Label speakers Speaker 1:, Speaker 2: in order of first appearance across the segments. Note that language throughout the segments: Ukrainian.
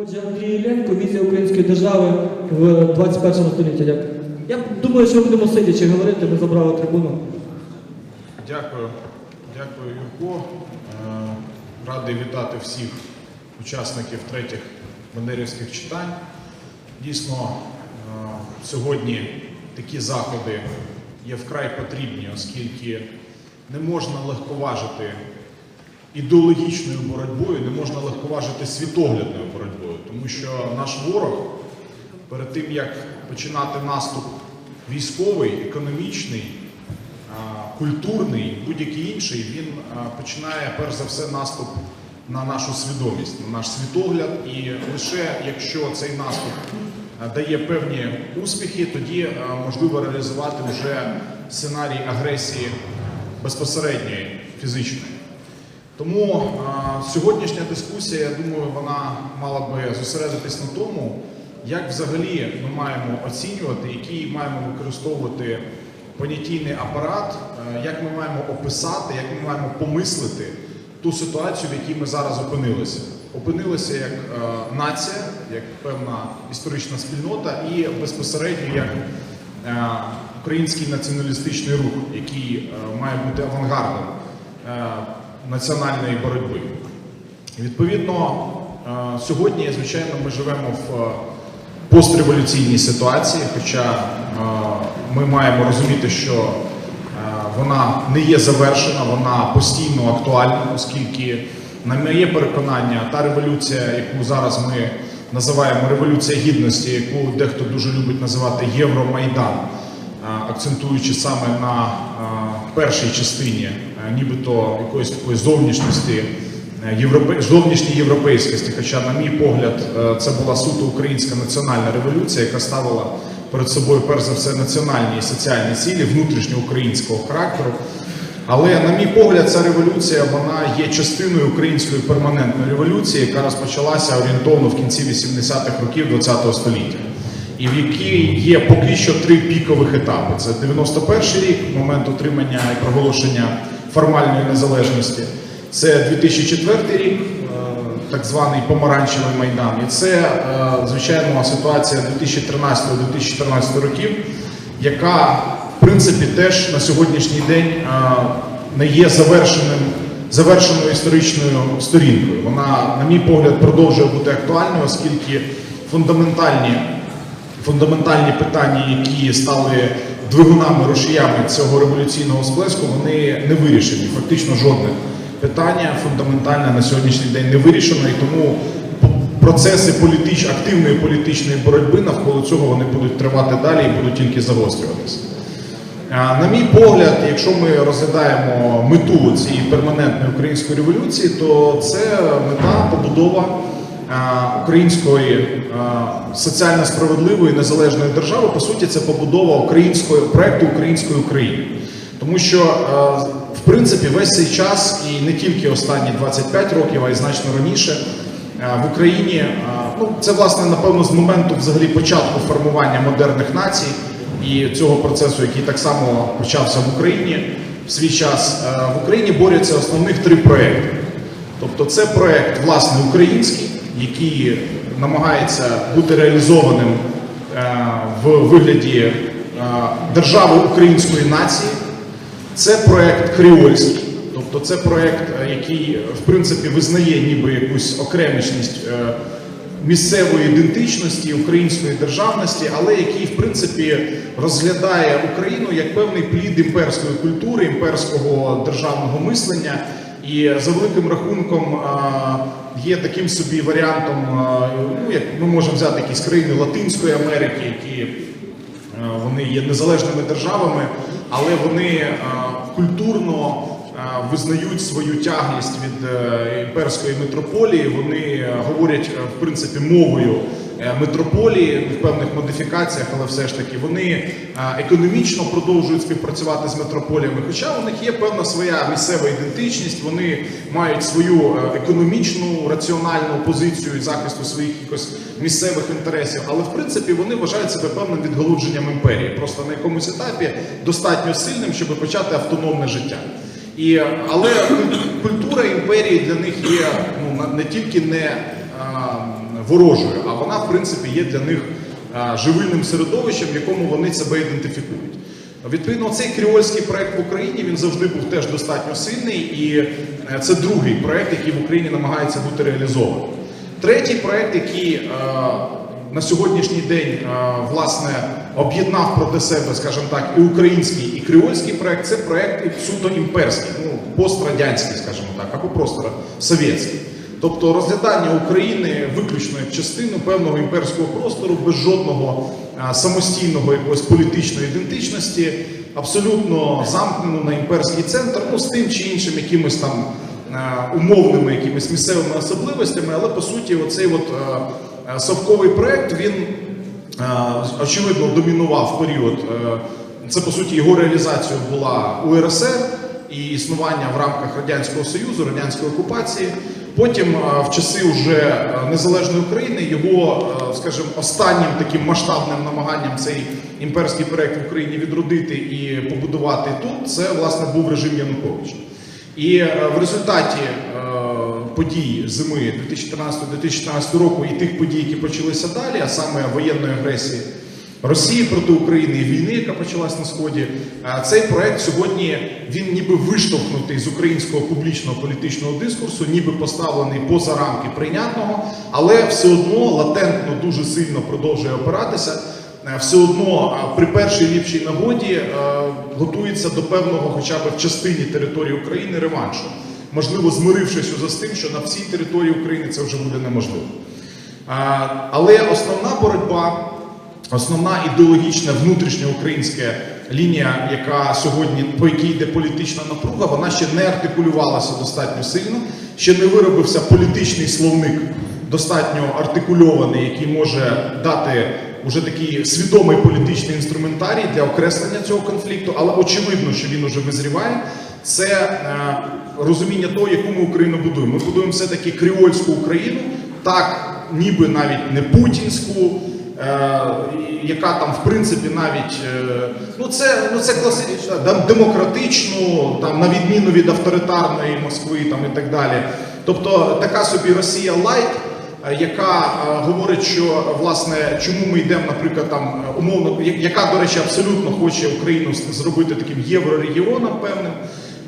Speaker 1: Отже, Андрій Іллєнко, візія української держави в 21 столітті. Як? Я думаю, що будемо сидячи говорити, ми забрали трибуну.
Speaker 2: Дякую, дякую, Юрко. Е, Радий вітати всіх учасників третіх бандерівських читань. Дійсно, е, сьогодні такі заходи є вкрай потрібні, оскільки не можна легковажити ідеологічною боротьбою, не можна легковажити світоглядною боротьбою, тому що наш ворог перед тим як починати наступ військовий, економічний, культурний, будь-який інший, він починає перш за все наступ на нашу свідомість, на наш світогляд. І лише якщо цей наступ дає певні успіхи, тоді можливо реалізувати вже сценарій агресії безпосередньої фізичної. Тому а, сьогоднішня дискусія, я думаю, вона мала би зосередитись на тому, як взагалі ми маємо оцінювати, який маємо використовувати понятійний апарат, е, як ми маємо описати, як ми маємо помислити ту ситуацію, в якій ми зараз опинилися. Опинилися як е, нація, як певна історична спільнота, і безпосередньо як е, український націоналістичний рух, який е, має бути авангардом е, національної боротьби. Відповідно, е, сьогодні, звичайно, ми живемо в е, постреволюційній ситуації, хоча е, ми маємо розуміти, що вона не є завершена, вона постійно актуальна, оскільки, на моє переконання, та революція, яку зараз ми називаємо революція гідності, яку дехто дуже любить називати Євромайдан, акцентуючи саме на першій частині, нібито якоїсь такої зовнішності. е, Європе... зовнішньої європейськості, хоча, на мій погляд, е, це була суто українська національна революція, яка ставила перед собою перш за все національні і соціальні цілі внутрішньоукраїнського характеру. Але, на мій погляд, ця революція вона є частиною української перманентної революції, яка розпочалася орієнтовно в кінці 80-х років ХХ століття, і в якій є поки що три пікових етапи: це 91 рік, момент отримання і проголошення формальної незалежності. Це 2004 рік, е, так званий помаранчевий майдан, і це е, звичайно ситуація 2013-2014 років, яка в принципі теж на сьогоднішній день е, не є завершеним. Завершеною історичною сторінкою. Вона, на мій погляд, продовжує бути актуальною, оскільки фундаментальні фундаментальні питання, які стали двигунами рушіями цього революційного сплеску, вони не вирішені. Фактично жодне питання фундаментальне на сьогоднішній день не вирішено, і тому процеси політич, активної політичної боротьби навколо цього вони будуть тривати далі і будуть тільки загострюватися. На мій погляд, якщо ми розглядаємо мету цієї перманентної української революції, то це мета побудова української соціально справедливої незалежної держави. По суті, це побудова української проекту української України. Тому що, в принципі, весь цей час, і не тільки останні 25 років, а й значно раніше, в Україні, ну це власне напевно з моменту взагалі початку формування модерних націй і цього процесу, який так само почався в Україні в свій час, е, в Україні борються основних три проекти. Тобто, це проект власне український, який намагається бути реалізованим е, в вигляді е, держави української нації. Це проект креольський, тобто це проект, е, який в принципі визнає ніби якусь окремішність місцевої ідентичності, української державності, але який в принципі розглядає Україну як певний плід імперської культури, імперського державного мислення. І за великим рахунком є таким собі варіантом, ну як ми можемо взяти якісь країни Латинської Америки, які Е, Вони є незалежними державами, але вони е, культурно е, визнають свою тяглість від е, імперської митрополії. Вони е, говорять е, в принципі мовою е, митрополії в певних модифікаціях, але все ж таки вони е, економічно продовжують співпрацювати з митрополіями. Хоча у них є певна своя місцева ідентичність, вони мають свою е, економічну раціональну позицію захисту своїх якось місцевих інтересів, але в принципі вони вважають себе певним відгалудженням імперії, просто на якомусь етапі достатньо сильним, щоб почати автономне життя. І, але культура імперії для них є ну, не тільки не ворожою, а вона, в принципі, є для них живильним середовищем, в якому вони себе ідентифікують. Відповідно, цей кріольський проект в Україні він завжди був теж достатньо сильний, і е, це другий проект, який в Україні намагається бути реалізований. Третій проект, який е, на сьогоднішній день е, власне об'єднав проти себе, скажімо так, і український, і креольський проект, це проект суто імперський, ну пострадянський, скажімо так, або просто совєтський. Тобто розглядання України виключно як частину певного імперського простору без жодного самостійного якогось політичної ідентичності, абсолютно замкнену на імперський центр, ну з тим чи іншим якимось там умовними якимись місцевими особливостями, але по суті, оцей от совковий проект він очевидно домінував період. Це по суті його реалізацією була УРСР і існування в рамках радянського союзу, радянської окупації. Потім е, в часи вже е, незалежної України його, е, скажімо, останнім таким масштабним намаганням цей імперський проект в Україні відродити і побудувати тут, це власне був режим Януковича. І в результаті подій зими 2013-2014 року і тих подій, які почалися далі, а саме воєнної агресії Росії проти України і війни, яка почалась на сході, цей проект сьогодні він ніби виштовхнутий з українського публічного політичного дискурсу, ніби поставлений поза рамки прийнятного, але все одно латентно дуже сильно продовжує опиратися. Е, Все одно е, при першій ліпшій нагоді е, готується до певного, хоча б в частині території України, реваншу. Можливо, змирившись уже з тим, що на всій території України це вже буде неможливо. Але основна боротьба, основна ідеологічна внутрішня українська лінія, яка сьогодні по якій йде політична напруга, вона ще не артикулювалася достатньо сильно, ще не виробився політичний словник, достатньо артикульований, який може дати уже такий свідомий політичний інструментарій для окреслення цього конфлікту, але очевидно, що він уже визріває. Це е, розуміння того, яку ми Україну будуємо. Ми будуємо все-таки креольську Україну, так ніби навіть не путінську, яка там в принципі навіть е, ну це ну це класична дем- демократичну, там на відміну від авторитарної Москви, там і так далі. Тобто така собі Росія лайт. е, Яка е, говорить, що власне чому ми йдемо, наприклад, там е, умовно, яка, до речі, абсолютно хоче Україну зробити таким єврорегіоном певним,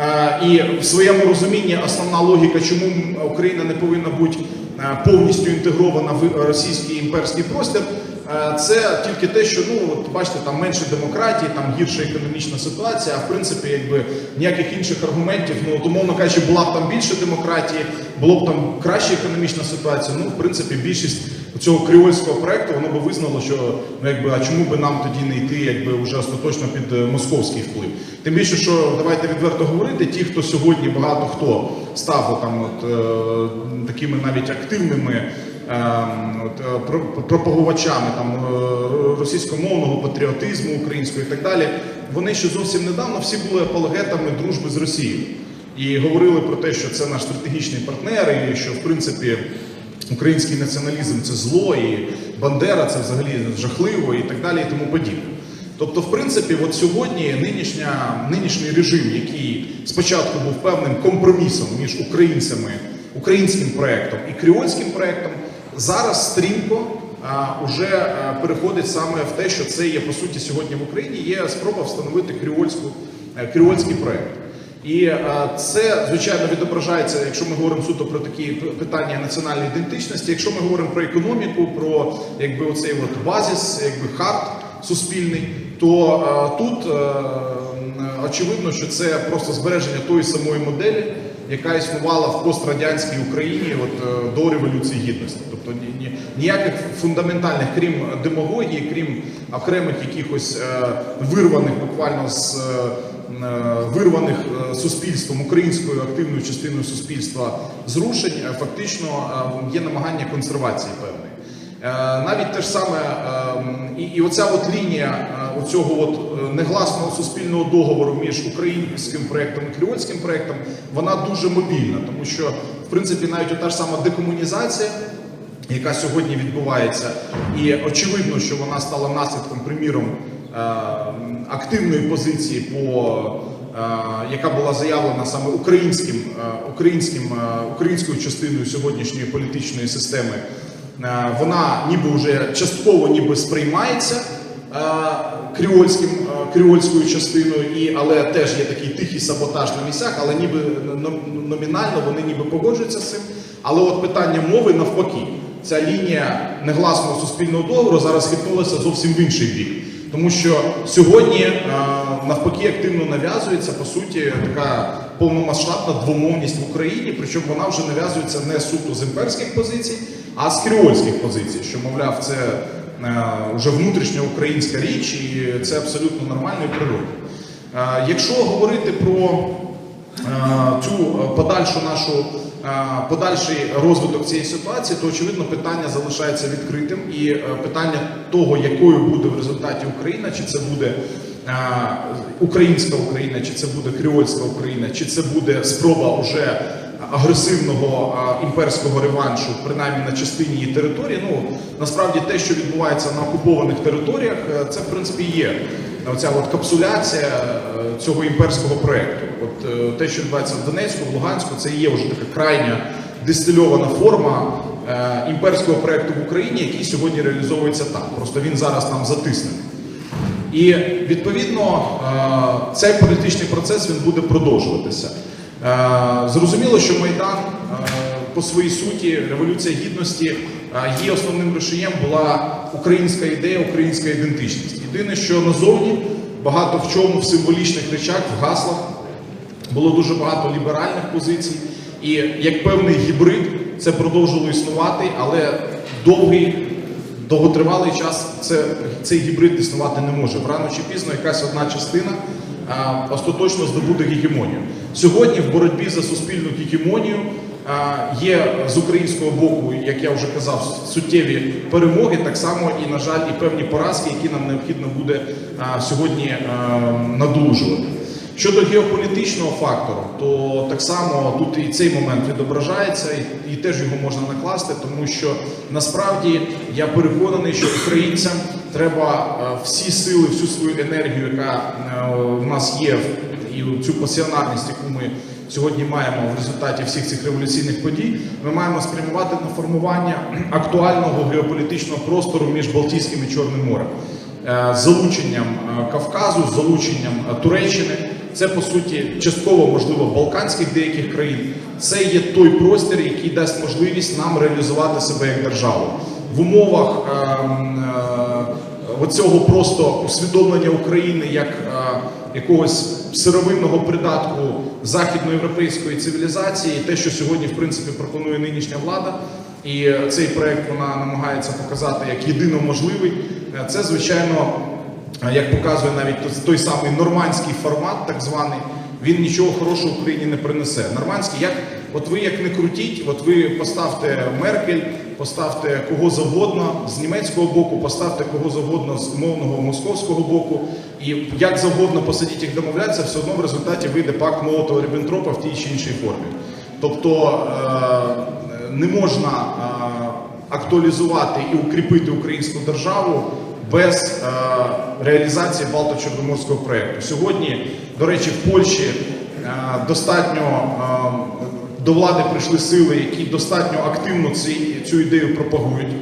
Speaker 2: Е, і в своєму розумінні основна логіка, чому Україна не повинна бути е, повністю інтегрована в російський імперський простір, е, це тільки те, що ну от бачите, там менше демократії, там гірша економічна ситуація. А в принципі, якби ніяких інших аргументів, ну от, умовно кажучи, була б там більше демократії, було б там краща економічна ситуація. Ну, в принципі, більшість цього креольського проекту воно би визнало, що ну якби а чому би нам тоді не йти, якби вже остаточно під е, московський вплив. Тим більше, що давайте відверто говорити, ті, хто сьогодні багато хто став там от е, такими навіть активними. Ем, е, про- пропагувачами там е, російськомовного патріотизму українського і так далі, вони ще зовсім недавно всі були апологетами дружби з Росією і говорили про те, що це наш стратегічний партнер, і що в принципі український націоналізм це зло, і Бандера це взагалі жахливо, і так далі, і тому подібне. Тобто, в принципі, от сьогодні нинішня, нинішній режим, який спочатку був певним компромісом між українцями, українським проектом і креольським проектом, зараз стрімко уже а, переходить саме в те, що це є по суті сьогодні в Україні, є спроба встановити креольську, е, креольський проект. І е, це, звичайно, відображається, якщо ми говоримо суто про такі питання національної ідентичності. Якщо ми говоримо про економіку, про якби оцей от базіс, якби хард суспільний, то е, тут е, очевидно, що це просто збереження тої самої моделі, яка існувала в пострадянській Україні от, е, до революції гідності. Тобто ні, ні, ніяких фундаментальних, крім демагогії, крім окремих якихось е, вирваних буквально з е, вирваних суспільством українською активною частиною суспільства зрушень, фактично є намагання консервації певної. Навіть те ж саме, і, і оця от лінія оцього от е, негласного суспільного договору між українським проектом і креольським проектом, вона дуже мобільна, тому що в принципі навіть ота ж сама декомунізація, яка сьогодні відбувається, і очевидно, що вона стала наслідком, приміром, е, активної позиції по. е, Яка була заявлена саме українським, українським, українською частиною сьогоднішньої політичної системи Вона ніби вже частково ніби сприймається кріольським, е, кріольською частиною, і, але теж є такий тихий саботаж на місцях, але ніби номінально вони ніби погоджуються з цим. Але от питання мови навпаки, ця лінія негласного суспільного договору зараз хитнулася зовсім в інший бік. Тому що сьогодні е, навпаки активно нав'язується по суті така повномасштабна двомовність в Україні, причому вона вже нав'язується не суто з імперських позицій, а з кріольських позицій, що мовляв, це вже внутрішня українська річ, і це абсолютно нормально і природно. Е, Якщо говорити про е, цю е, подальшу нашу е, подальший розвиток цієї ситуації, то очевидно питання залишається відкритим, і е, питання того, якою буде в результаті Україна, чи це буде е, українська Україна, чи це буде кріольська Україна, чи це буде спроба уже агресивного імперського реваншу, принаймні на частині її території. Ну насправді те, що відбувається на окупованих територіях, е, це в принципі є оця от капсуляція е, цього імперського проекту. От е, те, що відбувається в Донецьку, в Луганську, це є вже така крайня дистильована форма імперського проекту в Україні, який сьогодні реалізовується там. Просто він зараз там затиснений. І відповідно цей політичний процес він буде продовжуватися. Е, Зрозуміло, що Майдан е, по своїй суті, революція гідності, е, її основним рушієм була українська ідея, українська ідентичність. Єдине, що назовні багато в чому в символічних речах, в гаслах було дуже багато ліберальних позицій, і як певний гібрид це продовжило існувати, але довгий, довготривалий час це, цей гібрид існувати не може. Рано чи пізно якась одна частина остаточно здобуде гегемонію. Сьогодні в боротьбі за суспільну гегемонію є з українського боку, як я вже казав, суттєві перемоги, так само і, на жаль, і певні поразки, які нам необхідно буде сьогодні надолужувати. Щодо геополітичного фактору, то так само тут і цей момент відображається, і, і теж його можна накласти, тому що насправді я переконаний, що українцям треба е, всі сили, всю свою енергію, яка е, в нас є, і цю пасіонарність, яку ми сьогодні маємо в результаті всіх цих революційних подій, ми маємо спрямувати на формування актуального геополітичного простору між Балтійським і Чорним морем. Е, з залученням Кавказу, з залученням Туреччини. Це по суті частково можливо балканських деяких країн. Це є той простір, який дасть можливість нам реалізувати себе як державу в умовах ем, е, оцього просто усвідомлення України як е, якогось сировинного придатку західноєвропейської цивілізації, те, що сьогодні в принципі пропонує нинішня влада, і е, цей проект вона намагається показати як єдино можливий. Е, Це звичайно, як показує навіть той самий нормандський формат, так званий. Він нічого хорошого Україні не принесе. Нормандський, як от ви як не крутіть, от ви поставте Меркель, поставте кого завгодно з німецького боку, поставте кого завгодно з умовного московського боку, і як завгодно посадіть їх домовлятися, все одно в результаті вийде пакт молотова ріббентропа в тій чи іншій формі. Тобто е, не можна е, актуалізувати і укріпити українську державу без е, реалізації Балто-Чорноморського проєкту. Сьогодні, до речі, в Польщі достатньо до влади прийшли сили, які достатньо активно цю ідею пропагують.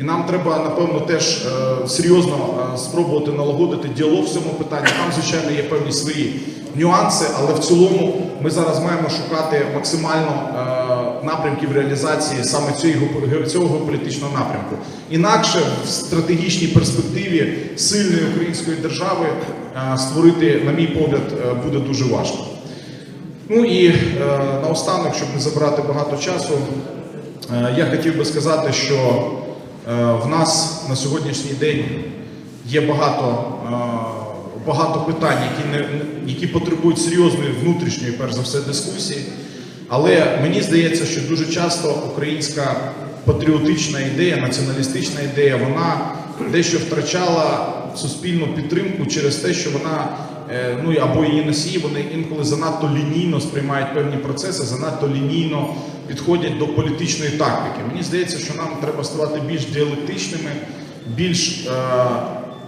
Speaker 2: І нам треба, напевно, теж е, серйозно е, спробувати налагодити діалог в цьому питанні. Там, звичайно, є певні свої нюанси, але в цілому ми зараз маємо шукати максимально е, напрямків реалізації саме цього, цього політичного напрямку. Інакше в стратегічній перспективі сильної української держави створити, на мій погляд, буде дуже важко. Ну і е, наостанок, щоб не забирати багато часу, е, я хотів би сказати, що е, в нас на сьогоднішній день є багато, е, багато питань, які, не, які потребують серйозної внутрішньої, перш за все, дискусії. Але мені здається, що дуже часто українська патріотична ідея, націоналістична ідея, вона дещо втрачала суспільну підтримку через те, що вона ну або її носії, вони інколи занадто лінійно сприймають певні процеси, занадто лінійно підходять до політичної тактики. Мені здається, що нам треба ставати більш діалектичними, більш е,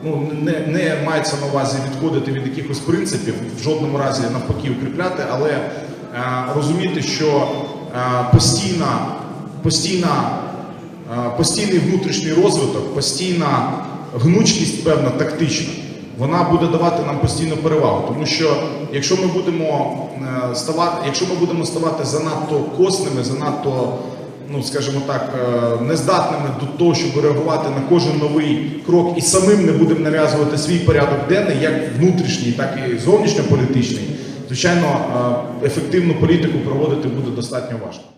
Speaker 2: ну не, не мається на увазі відходити від якихось принципів, в жодному разі навпаки укріпляти, але е, розуміти, що е, постійна, постійна е, постійний внутрішній розвиток, постійна гнучкість, певна тактична, вона буде давати нам постійну перевагу. Тому що якщо ми будемо е, ставати, якщо ми будемо ставати занадто косними, занадто, ну скажімо так, е, нездатними до того, щоб реагувати на кожен новий крок і самим не будемо нав'язувати свій порядок денний, як внутрішній, так і зовнішньополітичний, звичайно, е, ефективну політику проводити буде достатньо важко.